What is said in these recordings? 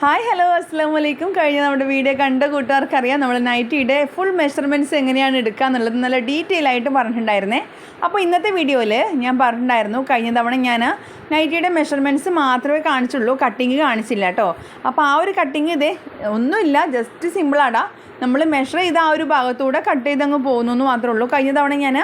Hi hello അസ്സാം വലൈക്കും കഴിഞ്ഞ നമ്മുടെ വീഡിയോ കണ്ട കൂട്ടുകാർക്കറിയാം നമ്മൾ നൈറ്റിയുടെ ഫുൾ മെഷർമെന്റ്സ് എങ്ങനെയാണ് എടുക്കുക എന്നുള്ളത് നല്ല ഡീറ്റെയിൽ ആയിട്ട് പറഞ്ഞിട്ടുണ്ടായിരുന്നേ. അപ്പോൾ ഇന്നത്തെ വീഡിയോയിൽ ഞാൻ പറഞ്ഞിട്ടുണ്ടായിരുന്നു കഴിഞ്ഞ തവണ ഞാൻ നൈറ്റിയുടെ മെഷർമെന്റ്സ് മാത്രമേ കാണിച്ചുള്ളൂ കട്ടിങ് കാണിച്ചില്ല കേട്ടോ അപ്പോൾ ആ ഒരു കട്ടിങ് ഇതേ ഒന്നുമില്ല ജസ്റ്റ് സിമ്പിളാടാ നമ്മൾ മെഷർ ചെയ്ത് ആ ഒരു ഭാഗത്തൂടെ കട്ട് ചെയ്തങ്ങ് പോകുന്നു എന്ന് മാത്രമേ ഉള്ളൂ. കഴിഞ്ഞ തവണ ഞാൻ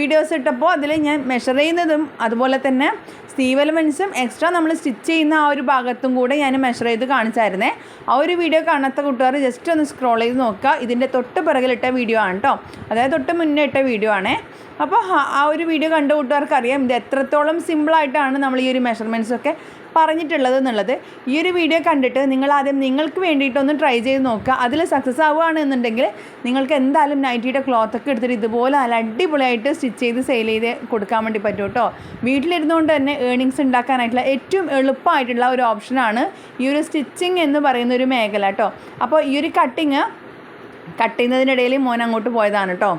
വീഡിയോസ് ഇട്ടപ്പോൾ അതിൽ ഞാൻ മെഷർ ചെയ്യുന്നതും അതുപോലെ തന്നെ സ്റ്റീവ് എലമെൻസും എക്സ്ട്രാ നമ്മൾ സ്റ്റിച്ച് ചെയ്യുന്ന ആ ഒരു ഭാഗത്തും കൂടെ ഞാൻ മെഷർ ചെയ്ത് കാണിച്ചായിരുന്നേ. ആ ഒരു വീഡിയോ കാണാത്ത കൂട്ടുകാർ ജസ്റ്റ് ഒന്ന് സ്ക്രോൾ ചെയ്ത് നോക്കുക. ഇതിന്റെ തൊട്ട് പിറകിലിട്ട വീഡിയോ ആണ് കേട്ടോ അതായത് തൊട്ട് മുന്നേ ഇട്ട വീഡിയോ ആണേ. അപ്പോൾ ആ- ഒരു വീഡിയോ കണ്ട കൂട്ടുകാർക്ക് അറിയാം ഇത് എത്രത്തോളം സിമ്പിളായിട്ടാണ് നമ്മൾ ഈ ഒരു മെഷർമെന്റ്സൊക്കെ പറഞ്ഞിട്ടുള്ളത് എന്നുള്ളത്. ഈ ഒരു വീഡിയോ കണ്ടിട്ട് നിങ്ങൾ ആദ്യം നിങ്ങൾക്ക് വേണ്ടിയിട്ടൊന്ന് ട്രൈ ചെയ്ത് നോക്കുക. അതിൽ സക്സസ് ആവുകയാണ് എന്നുണ്ടെങ്കിൽ നിങ്ങൾക്ക് എന്തായാലും നൈറ്റിയുടെ ക്ലോത്ത് ഒക്കെ എടുത്തിട്ട് ഇതുപോലെ നല്ല അടിപൊളിയായിട്ട് സ്റ്റിച്ച് ചെയ്ത് സെയിൽ ചെയ്ത് കൊടുക്കാൻ വേണ്ടി പറ്റും കേട്ടോ. വീട്ടിലിരുന്നുകൊണ്ട് തന്നെ ഏണിങ്സ് ഉണ്ടാക്കാനായിട്ടുള്ള ഏറ്റവും എളുപ്പമായിട്ടുള്ള ഒരു ഓപ്ഷനാണ് ഈ ഒരു സ്റ്റിച്ചിങ് എന്ന് പറയുന്ന ഒരു മേഖല കേട്ടോ. അപ്പോൾ ഈ ഒരു കട്ടിങ് കട്ട് ചെയ്യുന്നതിനിടയിൽ മോൻ അങ്ങോട്ട് പോയതാണ് കേട്ടോ.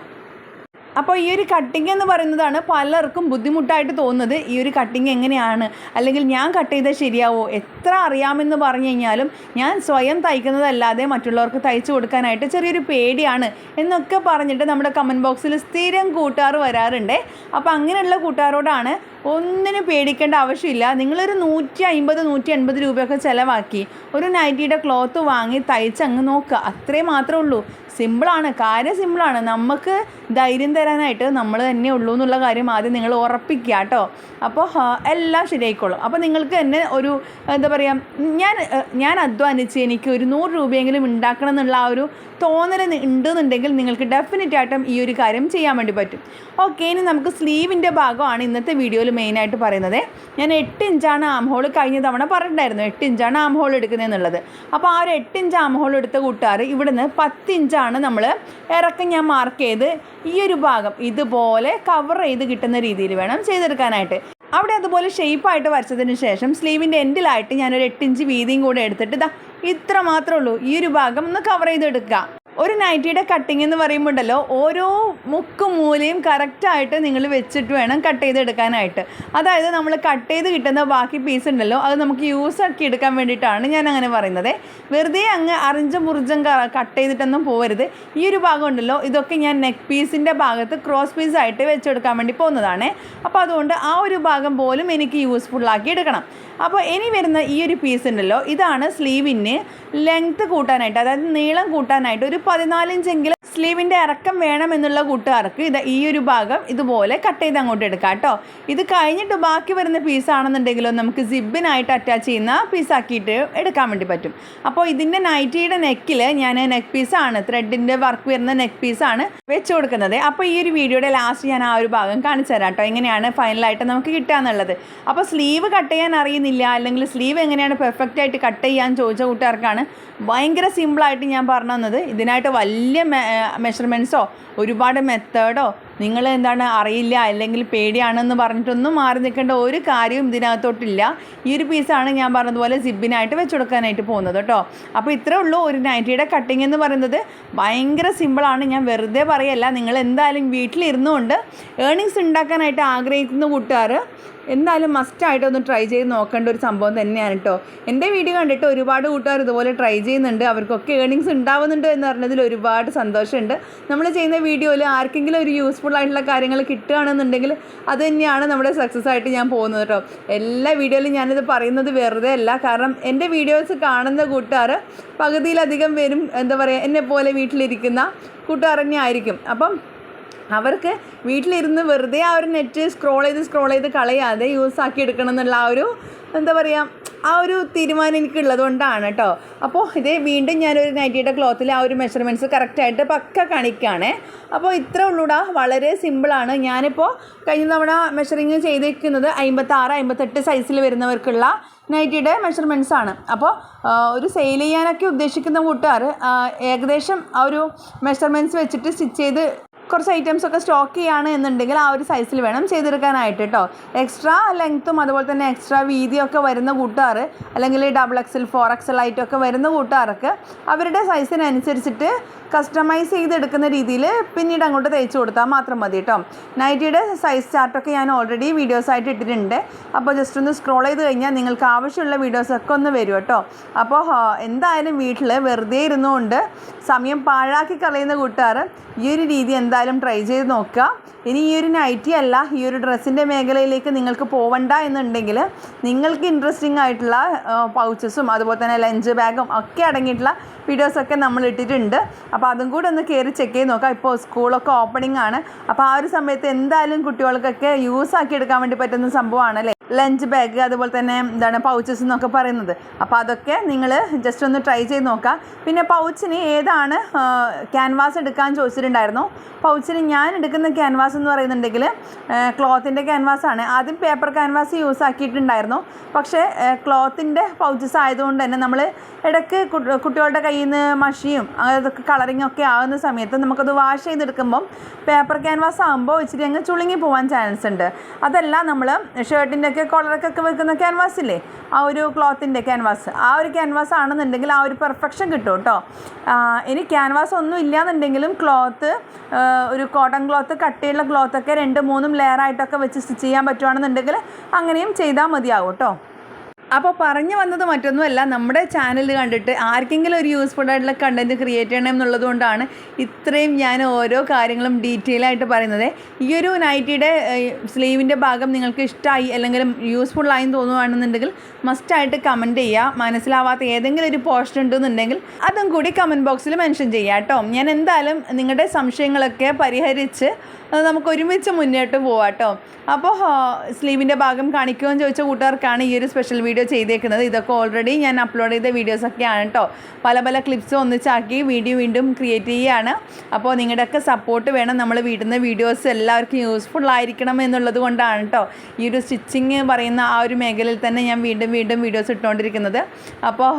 അപ്പോൾ ഈ ഒരു കട്ടിങ് എന്ന് പറയുന്നതാണ് പലർക്കും ബുദ്ധിമുട്ടായിട്ട് തോന്നുന്നത്. ഈ ഒരു കട്ടിങ് എങ്ങനെയാണ്? അല്ലെങ്കിൽ ഞാൻ കട്ട് ചെയ്താൽ ശരിയാവോ? എത്ര അറിയാമെന്ന് പറഞ്ഞു കഴിഞ്ഞാലും ഞാൻ സ്വയം തയ്ക്കുന്നതല്ലാതെ മറ്റുള്ളവർക്ക് തയ്ച്ചു കൊടുക്കാനായിട്ട് ചെറിയൊരു പേടിയാണ് എന്നൊക്കെ പറഞ്ഞിട്ട് നമ്മുടെ കമന്റ് ബോക്സിൽ സ്ഥിരം കൂട്ടുകാർ വരാറുണ്ട്. അപ്പോൾ അങ്ങനെയുള്ള കൂട്ടുകാരോടാണ് ഒന്നിനും പേടിക്കേണ്ട ആവശ്യമില്ല. നിങ്ങളൊരു നൂറ്റി അമ്പത് നൂറ്റി എൺപത് രൂപയൊക്കെ ചിലവാക്കി ഒരു നൈറ്റിയുടെ ക്ലോത്ത് വാങ്ങി തയ്ച്ച് അങ്ങ് നോക്കുക അത്രേ മാത്രമേ ഉള്ളൂ. സിമ്പിളാണ് കാര്യം സിമ്പിളാണ് നമുക്ക് ധൈര്യം തരാനായിട്ട് നമ്മൾ തന്നെ ഉള്ളൂ എന്നുള്ള കാര്യം ആദ്യം നിങ്ങൾ ഉറപ്പിക്കുക കേട്ടോ. അപ്പോൾ എല്ലാം ശരിയായിക്കോളും. അപ്പോൾ നിങ്ങൾക്ക് തന്നെ ഒരു എന്താ പറയുക ഞാൻ ഞാൻ അധ്വാനിച്ച് എനിക്ക് ഒരു നൂറ് രൂപയെങ്കിലും ഉണ്ടാക്കണം എന്നുള്ള ആ ഒരു തോന്നൽ ഉണ്ടെന്നുണ്ടെങ്കിൽ നിങ്ങൾക്ക് ഡെഫിനറ്റ് ആയിട്ടും ഈ ഒരു കാര്യം ചെയ്യാൻ വേണ്ടി പറ്റും. ഓക്കെ ഇനി നമുക്ക് സ്ലീവിന്റെ ഭാഗമാണ് ഇന്നത്തെ വീഡിയോയിൽ മെയിനായിട്ട് പറയുന്നത്. ഞാൻ എട്ട് ഇഞ്ചാണ് ആം ഹോൾ കഴിഞ്ഞ തവണ പറഞ്ഞിട്ടുണ്ടായിരുന്നു. എട്ട് ഇഞ്ചാണ് ആം ഹോൾ എടുക്കുന്നതെന്നുള്ളത് അപ്പോൾ ആ ഒരു എട്ട് ഇഞ്ച് ആം ഹോൾ എടുത്ത കൂട്ടുകാർ ഇവിടുന്ന് പത്ത് ഇഞ്ചാണ് നമ്മൾ ഇറക്കം ഞാൻ മാർക്ക് ചെയ്ത് ഈ ഒരു ഭാഗം ഇതുപോലെ കവർ ചെയ്ത് കിട്ടുന്ന രീതിയിൽ വേണം ചെയ്തെടുക്കാനായിട്ട്. അവിടെ അതുപോലെ ഷേപ്പായിട്ട് വരച്ചതിന് ശേഷം സ്ലീവിന്റെ എൻഡിലായിട്ട് ഞാനൊരു എട്ട് ഇഞ്ച് വീതിയും കൂടെ എടുത്തിട്ട് ഇതാ ഇത്ര മാത്രമേ ഉള്ളൂ. ഈ ഒരു ഭാഗം ഒന്ന് കവർ ചെയ്തെടുക്കുക. ഒരു നൈറ്റിയുടെ കട്ടിങ് എന്ന് പറയുമ്പോണ്ടല്ലോ ഓരോ മുക്കും മൂലയും കറക്റ്റായിട്ട് നിങ്ങൾ വെച്ചിട്ട് വേണം കട്ട് ചെയ്തെടുക്കാനായിട്ട്. അതായത് നമ്മൾ കട്ട് ചെയ്ത് കിട്ടുന്ന ബാക്കി പീസ് ഉണ്ടല്ലോ അത് നമുക്ക് യൂസ് ആക്കി എടുക്കാൻ വേണ്ടിയിട്ടാണ് ഞാൻ അങ്ങനെ പറയുന്നത്. വെറുതെ അങ്ങ് അറിഞ്ചും മുറിഞ്ചും കട്ട് ചെയ്തിട്ടൊന്നും പോകരുത് ഈ ഒരു ഭാഗം ഉണ്ടല്ലോ ഇതൊക്കെ ഞാൻ നെക്ക് പീസിന്റെ ഭാഗത്ത് ക്രോസ് പീസ് ആയിട്ട് വെച്ചെടുക്കാൻ വേണ്ടി പോകുന്നതാണ്. അപ്പോൾ അതുകൊണ്ട് ആ ഒരു ഭാഗം പോലും എനിക്ക് യൂസ്ഫുള്ളാക്കി എടുക്കണം. അപ്പോൾ ഇനി വരുന്ന ഈ ഒരു പീസ് ഉണ്ടല്ലോ ഇതാണ് സ്ലീവിന് ലെങ്ത്ത് കൂട്ടാനായിട്ട് അതായത് നീളം കൂട്ടാനായിട്ട് ഒരു പതിനാലിഞ്ചെങ്കിലും സ്ലീവിന്റെ ഇറക്കം വേണമെന്നുള്ള കൂട്ടുകാർക്ക് ഇത് ഈ ഒരു ഭാഗം ഇതുപോലെ കട്ട് ചെയ്ത് അങ്ങോട്ട് എടുക്കാം കേട്ടോ. ഇത് കഴിഞ്ഞിട്ട് ബാക്കി വരുന്ന പീസാണെന്നുണ്ടെങ്കിലോ നമുക്ക് സിബിനായിട്ട് അറ്റാച്ച് ചെയ്യുന്ന പീസാക്കിയിട്ട് എടുക്കാൻ വേണ്ടി പറ്റും. അപ്പോൾ ഇതിന്റെ നൈറ്റിയുടെ നെക്കിൽ ഞാൻ നെക്ക് പീസാണ് ത്രെഡിന്റെ വർക്ക് വരുന്ന നെക്ക് പീസാണ് വെച്ച് കൊടുക്കുന്നത്. അപ്പോൾ ഈ ഒരു വീഡിയോയുടെ ലാസ്റ്റ് ഞാൻ ആ ഒരു ഭാഗം കാണിച്ചു തരാം കേട്ടോ. എങ്ങനെയാണ് ഫൈനലായിട്ട് നമുക്ക് കിട്ടുക എന്നുള്ളത്. അപ്പോൾ സ്ലീവ് കട്ട് ചെയ്യാൻ അറിയുന്നില്ല അല്ലെങ്കിൽ സ്ലീവ് എങ്ങനെയാണ് പെർഫെക്റ്റ് ആയിട്ട് കട്ട് ചെയ്യാൻ ചോദിച്ച കൂട്ടുകാർക്കാണ് ഭയങ്കര സിമ്പിളായിട്ട് ഞാൻ പറഞ്ഞു തന്നത്. ഇതിനായിട്ട് വലിയ മെഷർമെന്റ്സോ ഒരുപാട് മെത്തേഡോ നിങ്ങൾ എന്താണ് അറിയില്ല അല്ലെങ്കിൽ പേടിയാണെന്ന് പറഞ്ഞിട്ടൊന്നും മാറി നിൽക്കേണ്ട ഒരു കാര്യവും ഇതിനകത്തോട്ടില്ല. ഈ ഒരു പീസാണ് ഞാൻ പറഞ്ഞതുപോലെ സിബിനായിട്ട് വെച്ച് കൊടുക്കാനായിട്ട് പോകുന്നത് കേട്ടോ. അപ്പോൾ ഇത്രേ ഉള്ളൂ ഒരു നൈറ്റിയുടെ കട്ടിങ് എന്ന് പറയുന്നത്. ഭയങ്കര സിമ്പിളാണ് ഞാൻ വെറുതെ പറയല്ല. നിങ്ങൾ എന്തായാലും വീട്ടിലിരുന്നുകൊണ്ട് ഏണിങ്സ് ഉണ്ടാക്കാനായിട്ട് ആഗ്രഹിക്കുന്ന കൂട്ടുകാർ എന്തായാലും മസ്റ്റായിട്ട് ഒന്ന് ട്രൈ ചെയ്ത് നോക്കേണ്ട ഒരു സംഭവം തന്നെയാണ് കേട്ടോ എന്റെ വീഡിയോ കണ്ടിട്ട് ഒരുപാട് കൂട്ടുകാർ ഇതുപോലെ ട്രൈ ചെയ്യുന്നുണ്ട്. അവർക്കൊക്കെ ഏണിങ്സ് ഉണ്ടാവുന്നുണ്ട് എന്ന് പറഞ്ഞതിൽ ഒരുപാട് സന്തോഷമുണ്ട്. നമ്മൾ ചെയ്യുന്ന വീഡിയോയിൽ ആർക്കെങ്കിലും ഒരു യൂസ്ഫുൾ ആയിട്ടുള്ള കാര്യങ്ങൾ കിട്ടുകയാണെന്നുണ്ടെങ്കിൽ അത് തന്നെയാണ് നമ്മുടെ സക്സസ് ആയിട്ട് ഞാൻ പോകുന്നത് കേട്ടോ എല്ലാ വീഡിയോയിലും ഞാനിത് പറയുന്നത് വെറുതെ അല്ല. കാരണം എന്റെ വീഡിയോസ് കാണുന്ന കൂട്ടുകാർ പകുതിയിലധികം പേരും എന്താ പറയുക എന്നെ പോലെ വീട്ടിലിരിക്കുന്ന കൂട്ടുകാർ തന്നെ ആയിരിക്കും അപ്പം അവർക്ക് വീട്ടിലിരുന്ന് വെറുതെ ആ ഒരു നെറ്റ് സ്ക്രോൾ ചെയ്ത് സ്ക്രോൾ ചെയ്ത് കളയാതെ യൂസ് ആക്കി എടുക്കണം എന്നുള്ള ആ ഒരു എന്താ പറയുക ആ ഒരു തീരുമാനം എനിക്കുള്ളത് കൊണ്ടാണ് കേട്ടോ. അപ്പോൾ ഇതേ വീണ്ടും ഞാനൊരു നൈറ്റിയുടെ ക്ലോത്തിൽ ആ ഒരു മെഷർമെന്റ്സ് കറക്റ്റായിട്ട് പക്ക കാണിക്കുകയാണേ അപ്പോൾ ഇത്ര ഉള്ളൂടാ. വളരെ സിമ്പിളാണ് ഞാനിപ്പോൾ കഴിഞ്ഞ തവണ മെഷറിങ് ചെയ്തിരിക്കുന്നത് അമ്പത്താറ് അമ്പത്തെട്ട് സൈസിൽ വരുന്നവർക്കുള്ള നൈറ്റിയുടെ മെഷർമെന്റ്സ് ആണ്. അപ്പോൾ ഒരു സെയിൽ ചെയ്യാനൊക്കെ ഉദ്ദേശിക്കുന്ന കൂട്ടുകാർ ഏകദേശം ആ ഒരു മെഷർമെന്റ്സ് വെച്ചിട്ട് സ്റ്റിച്ച് ചെയ്ത് കുറച്ച് ഐറ്റംസ് ഒക്കെ സ്റ്റോക്ക് ചെയ്യുകയാണ് എന്നുണ്ടെങ്കിൽ ആ ഒരു സൈസിൽ വേണം ചെയ്തെടുക്കാനായിട്ട് കേട്ടോ എക്സ്ട്രാ ലെങ്ത്തും അതുപോലെ തന്നെ എക്സ്ട്രാ വീതിയൊക്കെ വരുന്ന കൂട്ടുകാർ അല്ലെങ്കിൽ ഡബിൾ എക്സൽ ഫോർ എക്സൽ ആയിട്ടൊക്കെ വരുന്ന കൂട്ടുകാർക്ക് അവരുടെ സൈസിനനുസരിച്ചിട്ട് കസ്റ്റമൈസ് ചെയ്തെടുക്കുന്ന രീതിയിൽ പിന്നീട് അങ്ങോട്ട് തയ്ച്ച് കൊടുത്താൽ മാത്രം മതി കേട്ടോ നൈറ്റിയുടെ സൈസ് ചാർട്ടൊക്കെ ഞാൻ ഓൾറെഡി വീഡിയോസ് ആയിട്ട് ഇട്ടിട്ടുണ്ട്. അപ്പോൾ ജസ്റ്റ് ഒന്ന് സ്ക്രോൾ ചെയ്ത് കഴിഞ്ഞാൽ നിങ്ങൾക്ക് ആവശ്യമുള്ള വീഡിയോസൊക്കെ ഒന്ന് വരും കേട്ടോ അപ്പോൾ എന്തായാലും വീട്ടിൽ വെറുതെ ഇരുന്നുകൊണ്ട് സമയം പാഴാക്കി കളയുന്ന കൂട്ടുകാർ ഈ ഒരു രീതി എന്തായാലും ട്രൈ ചെയ്ത് നോക്കുക. ഇനി ഈ ഒരു നൈറ്റി അല്ല ഈ ഒരു ഡ്രസ്സിന്റെ മേഖലയിലേക്ക് നിങ്ങൾക്ക് പോവണ്ട എന്നുണ്ടെങ്കിൽ നിങ്ങൾക്ക് ഇൻട്രസ്റ്റിംഗ് ആയിട്ടുള്ള പൗച്ചസും അതുപോലെ തന്നെ ലഞ്ച് ബാഗും ഒക്കെ അടങ്ങിയിട്ടുള്ള വീഡിയോസൊക്കെ നമ്മൾ ഇട്ടിട്ടുണ്ട്. അപ്പോൾ അതും കൂടെ ഒന്ന് കയറി ചെക്ക് ചെയ്ത് നോക്കാം ഇപ്പോൾ സ്കൂളൊക്കെ ഓപ്പണിംഗ് ആണ്. അപ്പോൾ ആ ഒരു സമയത്ത് എന്തായാലും കുട്ടികൾക്കൊക്കെ യൂസ് ആക്കി എടുക്കാൻ വേണ്ടി പറ്റുന്ന സംഭവമാണ് ലഞ്ച് ബാഗ് അതുപോലെ തന്നെ എന്താണ് പൗച്ചസ് എന്നൊക്കെ പറയുന്നത്. അപ്പോൾ അതൊക്കെ നിങ്ങൾ ജസ്റ്റ് ഒന്ന് ട്രൈ ചെയ്ത് നോക്കുക പിന്നെ പൗച്ചിന് ഏതാണ് ക്യാൻവാസ് എടുക്കാൻ ചോദിച്ചിട്ടുണ്ടായിരുന്നു. പൗച്ചിന് ഞാൻ എടുക്കുന്ന ക്യാൻവാസ് എന്ന് പറയുന്നുണ്ടെങ്കിൽ ക്ലോത്തിന്റെ ക്യാൻവാസാണ് ആദ്യം പേപ്പർ ക്യാൻവാസ് യൂസ് ആക്കിയിട്ടുണ്ടായിരുന്നു. പക്ഷേ ക്ലോത്തിന്റെ പൗച്ചസ് ആയതുകൊണ്ട് തന്നെ നമ്മൾ ഇടയ്ക്ക് കുട്ടികളുടെ കയ്യിൽ നിന്ന് മഷിയും അതൊക്കെ കളറിങ് ഒക്കെ ആകുന്ന സമയത്ത് നമുക്കത് വാഷ് ചെയ്തെടുക്കുമ്പം പേപ്പർ ക്യാൻവാസ് ആകുമ്പോൾ ഇച്ചിരി അങ്ങ് ചുളുങ്ങി പോകാൻ ചാൻസ് ഉണ്ട്. അതല്ല നമ്മൾ ഷർട്ടിന്റെ ഒക്കെ കോളറൊക്കെ വെക്കുന്ന ക്യാൻവാസ് ഇല്ലേ ആ ഒരു ക്ലോത്തിന്റെ ക്യാൻവാസ്. ആ ഒരു ക്യാൻവാസ് ആണെന്നുണ്ടെങ്കിൽ ആ ഒരു പെർഫെക്ഷൻ കിട്ടും കേട്ടോ. ഇനി ക്യാൻവാസ് ഒന്നും ഇല്ലാന്നുണ്ടെങ്കിലും ക്ലോത്ത് ഒരു കോട്ടൺ ക്ലോത്ത് കട്ടിയുള്ള ക്ലോത്തൊക്കെ രണ്ട് മൂന്നും ലെയറായിട്ടൊക്കെ വെച്ച് സ്റ്റിച്ച് ചെയ്യാൻ പറ്റുവാണെന്നുണ്ടെങ്കിൽ അങ്ങനെയും ചെയ്താൽ മതിയാവും കേട്ടോ. അപ്പോൾ പറഞ്ഞു വന്നത് മറ്റൊന്നുമല്ല നമ്മുടെ ചാനൽ കണ്ടിട്ട് ആർക്കെങ്കിലും ഒരു യൂസ്ഫുൾ ആയിട്ടുള്ള കണ്ടന്റ് ക്രിയേറ്റ് ചെയ്യണം എന്നുള്ളത് കൊണ്ടാണ് ഇത്രയും ഞാൻ ഓരോ കാര്യങ്ങളും ഡീറ്റെയിൽ ആയിട്ട് പറയുന്നത്. ഈ ഒരു നൈറ്റിയുടെ സ്ലീവിന്റെ ഭാഗം നിങ്ങൾക്ക് ഇഷ്ടമായി അല്ലെങ്കിൽ യൂസ്ഫുൾ ആയി തോന്നുകയാണെന്നുണ്ടെങ്കിൽ മസ്റ്റായിട്ട് കമന്റ് ചെയ്യുക. മനസ്സിലാവാത്ത ഏതെങ്കിലും ഒരു പോസ്റ്റ് ഉണ്ടെന്നുണ്ടെങ്കിൽ അതും കൂടി കമന്റ് ബോക്സിൽ മെൻഷൻ ചെയ്യുക കേട്ടോ. ഞാൻ എന്തായാലും നിങ്ങളുടെ സംശയങ്ങളൊക്കെ പരിഹരിച്ച് നമുക്ക് ഒരുമിച്ച് മുന്നോട്ട് പോവാട്ടോ. അപ്പോൾ സ്ലീവിന്റെ ഭാഗം കാണിക്കുമെന്ന് ചോദിച്ച കൂട്ടുകാർക്കാണ് ഈ ഒരു സ്പെഷ്യൽ വീഡിയോ ചെയ്തേക്കുന്നത്. ഇതൊക്കെ ഓൾറെഡി ഞാൻ അപ്ലോഡ് ചെയ്ത വീഡിയോസൊക്കെയാണ് കേട്ടോ പല പല ക്ലിപ്സ് ഒന്നിച്ചാക്കി വീഡിയോ വീണ്ടും ക്രിയേറ്റ് ചെയ്യുകയാണ് അപ്പോൾ നിങ്ങളുടെയൊക്കെ സപ്പോർട്ട് വേണം. നമ്മൾ വീടുന്ന വീഡിയോസ് എല്ലാവർക്കും യൂസ്ഫുൾ ആയിരിക്കണം എന്നുള്ളത് കൊണ്ടാണ് കേട്ടോ ഈ ഒരു സ്റ്റിച്ചിങ് പറയുന്ന ആ ഒരു മേഖലയിൽ തന്നെ ഞാൻ വീണ്ടും വീണ്ടും വീഡിയോസ് ഇട്ടുകൊണ്ടിരിക്കുന്നത് അപ്പോൾ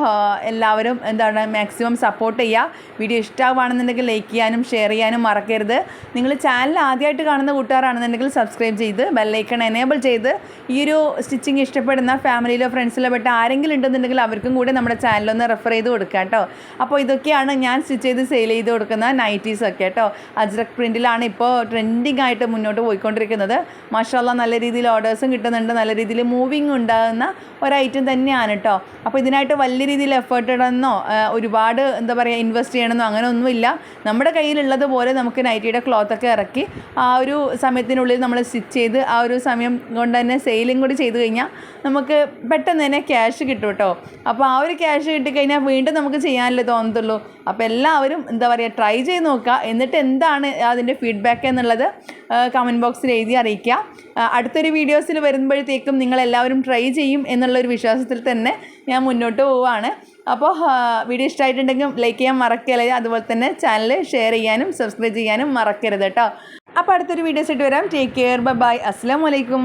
എല്ലാവരും എന്താണ് മാക്സിമം സപ്പോർട്ട് ചെയ്യുക വീഡിയോ ഇഷ്ടമാണെന്നുണ്ടെങ്കിൽ ലൈക്ക് ചെയ്യാനും ഷെയർ ചെയ്യാനും മറക്കരുത്. നിങ്ങൾ ചാനൽ ആദ്യമായിട്ട് കാണുന്ന കൂട്ടുകാരാണെന്നുണ്ടെങ്കിൽ സബ്സ്ക്രൈബ് ചെയ്ത് ബെല്ലൈക്കൺ എനേബിൾ ചെയ്ത് ഈ ഒരു സ്റ്റിച്ചിങ് ഇഷ്ടപ്പെടുന്ന ഫാമിലിയിലോ ഫ്രണ്ട്സിലോ പെട്ട ആരെങ്കിലും ഉണ്ടെന്നുണ്ടെങ്കിൽ അവർക്കും കൂടെ നമ്മുടെ ചാനലൊന്ന് റെഫർ ചെയ്ത് കൊടുക്കുക കേട്ടോ. അപ്പോൾ ഇതൊക്കെയാണ് ഞാൻ സ്റ്റിച്ച് ചെയ്ത് സെയിൽ ചെയ്ത് കൊടുക്കുന്ന നൈറ്റീസ് ഒക്കെ കേട്ടോ. അജ്രക് പ്രിന്റിലാണ് ഇപ്പോൾ ട്രെൻഡിങ് ആയിട്ട് മുന്നോട്ട് പോയിക്കൊണ്ടിരിക്കുന്നത്. മാഷാല്ല നല്ല രീതിയിൽ ഓർഡേഴ്സും കിട്ടുന്നുണ്ട്. നല്ല രീതിയിൽ മൂവിങ് ഉണ്ടാകുന്ന ഒരൈറ്റം തന്നെയാണ് കേട്ടോ. അപ്പോൾ ഇതിനായിട്ട് വലിയ രീതിയിൽ എഫേർട്ട് ഇടണമെന്നോ ഒരുപാട് എന്താ പറയുക ഇൻവെസ്റ്റ് ചെയ്യണമെന്നോ അങ്ങനെ ഒന്നുമില്ല നമ്മുടെ കയ്യിലുള്ളതുപോലെ നമുക്ക് നൈറ്റിയുടെ ക്ലോത്തൊക്കെ ഇറക്കി ആ ഒരു സമയത്തിനുള്ളിൽ നമ്മൾ സ്റ്റിച്ച് ചെയ്ത് ആ ഒരു സമയം കൊണ്ട് തന്നെ സെയിലും കൂടി ചെയ്ത് കഴിഞ്ഞാൽ നമുക്ക് പെട്ടെന്ന് തന്നെ ക്യാഷ് കിട്ടും കേട്ടോ അപ്പോൾ ആ ഒരു ക്യാഷ് കിട്ടിക്കഴിഞ്ഞാൽ വീണ്ടും നമുക്ക് ചെയ്യാനല്ലേ തോന്നത്തുള്ളൂ. അപ്പോൾ എല്ലാവരും എന്താ പറയുക ട്രൈ ചെയ്ത് നോക്കുക എന്നിട്ട് എന്താണ് അതിന്റെ ഫീഡ്ബാക്ക് എന്നുള്ളത് കമന്റ് ബോക്സിൽ എഴുതി അറിയിക്കുക അടുത്തൊരു വീഡിയോസിൽ വരുമ്പോഴത്തേക്കും നിങ്ങളെല്ലാവരും ട്രൈ ചെയ്യും എന്നുള്ളൊരു വിശ്വാസത്തിൽ തന്നെ ഞാൻ മുന്നോട്ട് പോവുകയാണ്. അപ്പോൾ വീഡിയോ ഇഷ്ടമായിട്ടുണ്ടെങ്കിൽ ലൈക്ക് ചെയ്യാൻ മറക്കല്ലേ? അതുപോലെ തന്നെ ചാനൽ ഷെയർ ചെയ്യാനും സബ്സ്ക്രൈബ് ചെയ്യാനും മറക്കരുത് കേട്ടോ അപ്പോൾ അടുത്തൊരു വീഡിയോസ് ഇട്ട് വരാം. ടേക്ക് കെയർ ബൈ അസ്സാം വലൈക്കും